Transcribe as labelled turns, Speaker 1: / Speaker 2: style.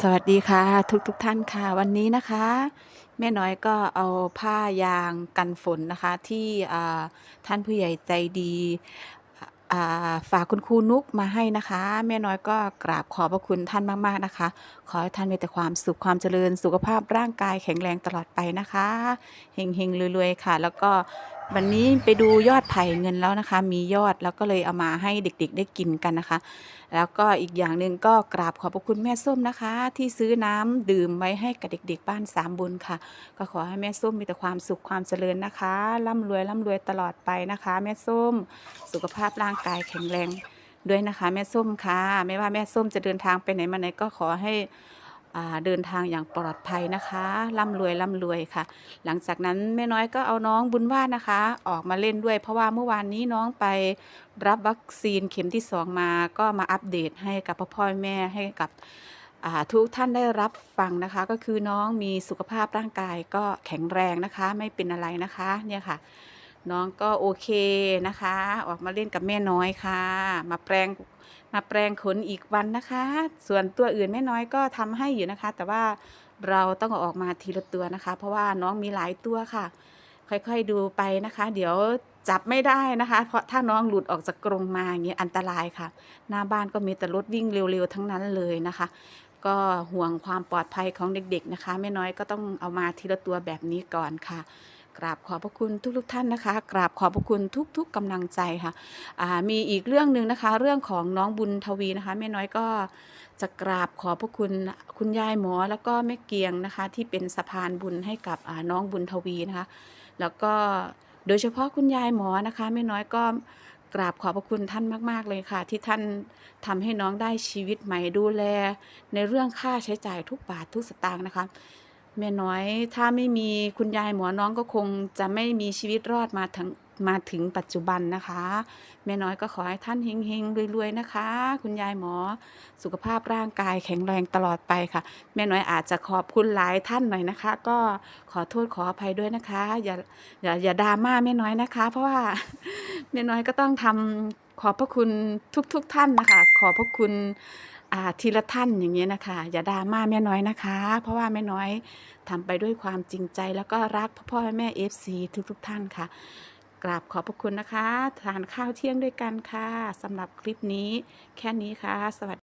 Speaker 1: สวัสดีค่ะ ทุกทุกท่านค่ะ วันนี้นะคะ แม่น้อยก็เอาผ้ายางกันฝนนะคะ ที่ท่านผู้ใหญ่ใจดีฝากคุณครูนุกมาให้นะคะ แม่น้อยก็กราบขอบพระคุณท่านมาก ๆนะคะ ขอให้ท่านมีแต่ความสุขความเจริญสุขภาพร่างกายแข็งแรงตลอดไปนะคะเฮงเฮงๆรวยๆค่ะ แล้วก็ วันนี้ไปดูยอดไผ่เงินแล้วนะคะ มียอดแล้วก็เลยเอามาให้เด็กๆได้กินกันนะคะ แล้วก็อีกอย่างหนึ่งก็กราบขอบพระคุณแม่ส้มนะคะ ที่ซื้อน้ำดื่มไว้ให้กับเด็ก ๆ บ้านสามบุญค่ะ ก็ขอให้แม่ส้มมีแต่ความสุขความเจริญนะคะ ร่ำรวยร่ำรวยตลอดไปนะคะ แม่ส้ม สุขภาพร่างกายแข็งแรงด้วยนะคะ แม่ส้มค่ะ ไม่ว่าแม่ส้มจะเดินทางไปไหนมาไหนก็ขอให้ เดินทางอย่างปลอดภัยนะคะร่ำรวยร่ำรวยค่ะ หลังจากนั้นแม่น้อยก็เอาน้องบุญว่านะคะ ออกมาเล่นด้วย เพราะว่าเมื่อวานนี้น้องไปรับวัคซีนเข็มที่สองมา ก็มาอัปเดตให้กับพ่อพ่อแม่ให้กับทุกท่านได้รับฟังนะคะ ก็คือน้องมีสุขภาพร่างกายก็แข็งแรงนะคะ ไม่เป็นอะไรนะคะเนี่ยค่ะ น้องก็โอเคนะคะ ออกมาเล่นกับแม่น้อยค่ะ มาแปลงมาแปลงขนอีกวันนะคะ ส่วนตัวอื่นแม่น้อยก็ทำให้อยู่นะคะ แต่ว่าเราต้องอออกมาทีละตัวนะคะ เพราะว่าน้องมีหลายตัวค่ะ ค่อยๆดูไปนะคะ เดี๋ยวจับไม่ได้นะคะ เพราะถ้าน้องหลุดออกจากกรงมาอย่างเงี้ยอันตรายค่ะ หน้าบ้านก็มีแต่รถวิ่งเร็วๆทั้งนั้นเลยนะคะ ก็ห่วงความปลอดภัยของเด็กๆนะคะแม่น้อยก็ต้องเอามาทีละตัวแบบนี้ก่อนค่ะ กราบขอบพระคุณทุกๆท่านนะคะ กราบขอบพระคุณทุก ๆกำลังใจค่ะมีอีกเรื่องหนึ่งนะคะ เรื่องของน้องบุญทวีนะคะแม่น้อยก็จะกราบขอบพระคุณคุณยายหมอแล้วก็แม่เกียงนะคะ ที่เป็นสะพานบุญให้กับน้องบุญทวีนะคะ แล้วก็โดยเฉพาะคุณยายหมอนะคะแม่น้อยก็กราบขอบพระคุณท่านมาก ๆ เลยค่ะ ที่ท่านทำให้น้องได้ชีวิตใหม่ดูแล ในเรื่องค่าใช้จ่ายทุกบาททุกสตางค์นะคะ แม่น้อยถ้าไม่มีคุณยายหมอน้องก็คงจะไม่มีชีวิตรอดมาถึงมาถึงปัจจุบันนะคะ แม่น้อยก็ขอให้ท่านเฮงๆรวยๆนะคะ คุณยายหมอสุขภาพร่างกายแข็งแรงตลอดไปค่ะ แม่น้อยอาจจะขอบคุณหลายท่านหน่อยนะคะ ก็ขอโทษขออภัยด้วยนะคะ อย่าอย่าอย่าดราม่าแม่น้อยนะคะ เพราะว่าแม่น้อยก็ต้องทำขอบพระคุณทุกๆทท่านนะคะ ขอบพระคุณ อ่าทีละท่านอย่างเงี้ยนะคะ อย่าดราม่าแม่น้อยนะคะ เพราะว่าแม่น้อยทำไปด้วยความจริงใจ แล้วก็รักพ่อพ่อแม่เอฟซีทุกๆทท่านค่ะ กราบขอบพระคุณนะคะ ทานข้าวเที่ยงด้วยกันค่ะสำหรับคลิปนี้แค่นี้ค่ะ สวัสดี